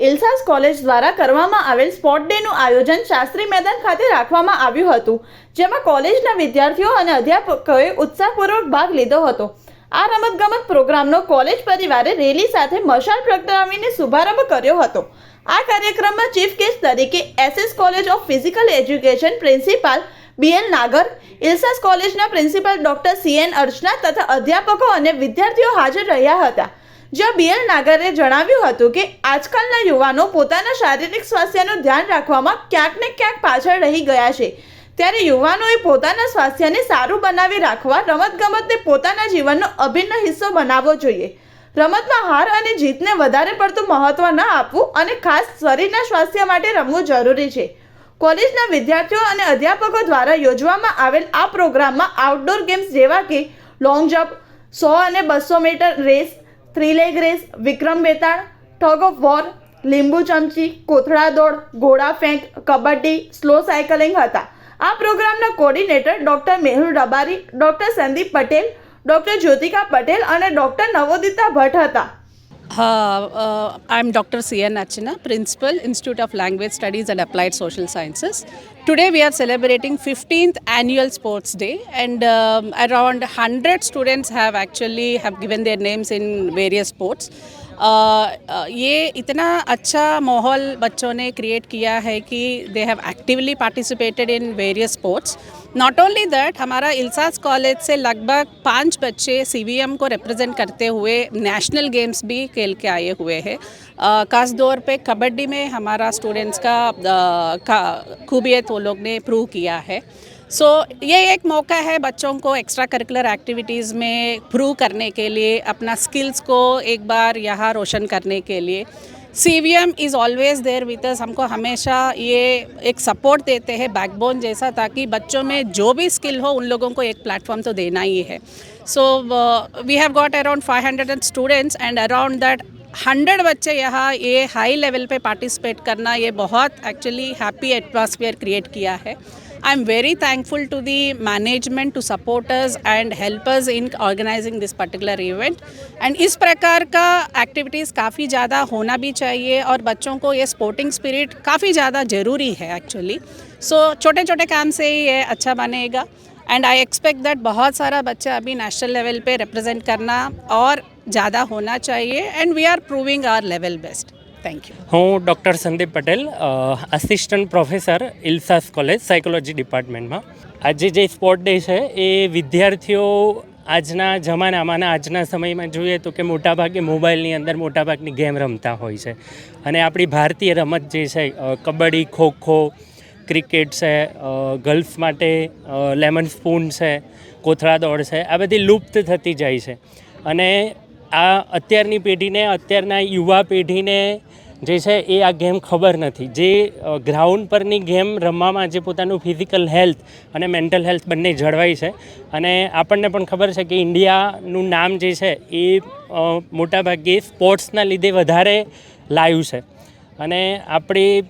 ઇલ્સાસ college દ્વારા કરવામાં આવેલ સ્પોર્ટ ડેનું આયોજન શાસ્ત્રી મેદાન ખાતે રાખવામાં આવ્યું હતું, જેમાં કોલેજના વિદ્યાર્થીઓ અને અધ્યાપકોએ ઉત્સાહપૂર્વક ભાગ લીધો હતો. આ રમતગમત પ્રોગ્રામનો કોલેજ પરિવારે રેલી સાથે મશાલ પ્રગટાવીને શુભારંભ કર્યો હતો. આ કાર્યક્રમમાં ચીફ ગેસ્ટ તરીકે SS college of physical education principal BL Nagar, ILSASS કોલેજના પ્રિન્સિપાલ ડોક્ટર સીએન અર્ચના તથા અધ્યાપકો અને વિદ્યાર્થીઓ હાજર રહ્યા હતા. જ્યાં બીએલ નાગરે જણાવ્યું હતું કે આજકાલના યુવાનો પોતાના શારીરિક સ્વાસ્થ્યનું ધ્યાન રાખવામાં ક્યાંક ને ક્યાંક પાછળ રહી ગયા છે. ત્યારે યુવાનોએ પોતાના સ્વાસ્થ્યને સારું બનાવી રાખવા રમતગમતને પોતાના જીવનનો અભિન્ન હિસ્સો બનાવવો જોઈએ. રમતમાં હાર અને જીતને વધારે પડતું મહત્વ ન આપવું અને ખાસ શરીરના સ્વાસ્થ્ય માટે રમવું જરૂરી છે. કોલેજના વિદ્યાર્થીઓ અને અધ્યાપકો દ્વારા યોજવામાં આવેલ આ પ્રોગ્રામમાં આઉટડોર ગેમ્સ જેવા કે લોંગ જમ્પ સો અને બસો metre race three leg race Vikram Betal tug of war, લીંબુ ચમચી, કોથળા દોડ, ઘોડા ફેંક, કબડ્ડી, સ્લો સાયકલિંગ હતા. આ પ્રોગ્રામના coordinator doctor Mehul Rabari, doctor Sandeep Patel, doctor Jyotika Patel અને ડોક્ટર નવોદિતા ભટ્ટ હતા. Uh, uh, I'm Dr. C.N. Archana, Principal, Institute of Language Studies and Applied Social Sciences. Today we are celebrating 15th Annual Sports Day and um, around 100 students have actually have given their names in various sports. Uh, uh, ये इतना अच्छा माहौल बच्चों ने create किया है कि they have actively participated in various sports not only that हमारा इल्सास कॉलेज से लगभग पाँच बच्चे सीवीएम को रिप्रेजेंट करते हुए नेशनल गेम्स भी खेल के आए हुए हैं। खास तौर पे कबड्डी में हमारा स्टूडेंट्स का खूबियत वो लोग ने प्रूव किया है। सो so, ये एक मौका है बच्चों को एक्स्ट्रा करिकुलर एक्टिविटीज़ में प्रूव करने के लिए अपना स्किल्स को एक बार यहाँ रोशन करने के लिए। C V M is always there with us हमको हमेशा ये एक सपोर्ट देते हैं बैकबोन जैसा, ताकि बच्चों में जो भी स्किल हो, उन लोगों को एक प्लेटफॉर्म तो देना ही है। So we have got around five hundred and students and around that hundred बच्चे यहाँ ये हाई लेवल पे पार्टिसिपेट करना ये बहुत एक्चुअली हैप्पी एटमॉस्फेयर क्रिएट किया है। I am very thankful to the management to supporters and helpers in organising this particular event and इस प्रकार का एक्टिविटीज़ काफ़ी ज़्यादा होना भी चाहिए और बच्चों को ये स्पोर्टिंग स्पिरिट काफ़ी ज़्यादा ज़रूरी है एक्चुअली सो छोटे छोटे काम से ही ये अच्छा बनेगा. एंड आई एक्सपेक्ट दैट बहुत सारा बच्चा अभी नेशनल लेवल पे रिप्रेजेंट करना और ज़्यादा होना चाहिए. And we are proving our level best thank you હું doctor Sandeep Patel assistant professor ILSASS college psychology ડિપાર્ટમેન્ટમાં આજે જે સ્પોર્ટ ડે છે, એ વિદ્યાર્થીઓ આજના જમાનામાં આજના સમયમાં જોઈએ તો કે મોટાભાગે મોબાઈલની અંદર મોટાભાગની ગેમ રમતા હોય છે. અને આપણી ભારતીય રમત જે છે કબડ્ડી, ખોખો, ક્રિકેટ છે ગર્લ્સ માટે લેમન સ્પૂન છે, કોથળા દોડ છે, આ બધી લુપ્ત થતી જાય છે. અને આ અત્યારની પેઢીને, અત્યારના યુવા પેઢીને જે છે એ આ ગેમ ખબર નથી. જે ગ્રાઉન્ડ પરની ગેમ રમવામાં જે પોતાનું ફિઝિકલ હેલ્થ અને મેન્ટલ હેલ્થ બંને જળવાય છે. અને આપણને પણ ખબર છે કે ઇન્ડિયાનું નામ જે છે એ મોટાભાગે સ્પોર્ટ્સના લીધે વધારે લાયું છે. અને આપણી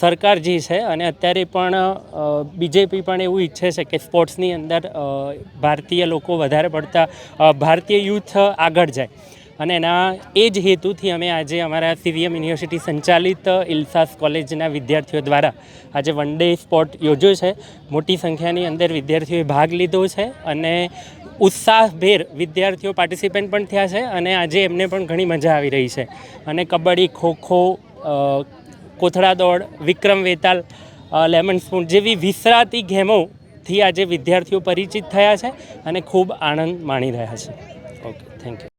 સરકાર જે છે અને અત્યારે પણ બીજેપી પણ એવું ઈચ્છે છે કે સ્પોર્ટ્સની અંદર ભારતીય લોકો વધારે પડતા ભારતીય યુથ આગળ જાય. અને એના એ જ હેતુથી અમે આજે અમારા સીવીએમ યુનિવર્સિટી સંચાલિત ઇલ્સાસ કોલેજના વિદ્યાર્થીઓ દ્વારા આજે વન ડે સ્પોર્ટ યોજ્યો છે. મોટી સંખ્યાની અંદર વિદ્યાર્થીઓએ ભાગ લીધો છે અને ઉત્સાહભેર વિદ્યાર્થીઓ પાર્ટિસિપેન્ટ પણ થયા છે અને આજે એમને પણ ઘણી મજા આવી રહી છે. અને કબડ્ડી ખોખો અ, કોથળા દોડ, વિક્રમ વેતાલ લેમન સ્પૂન જેવી વિસરાતી ગેમોથી આજે વિદ્યાર્થીઓ પરિચિત થયા છે અને ખૂબ આનંદ માણી રહ્યા છે. Okay thank you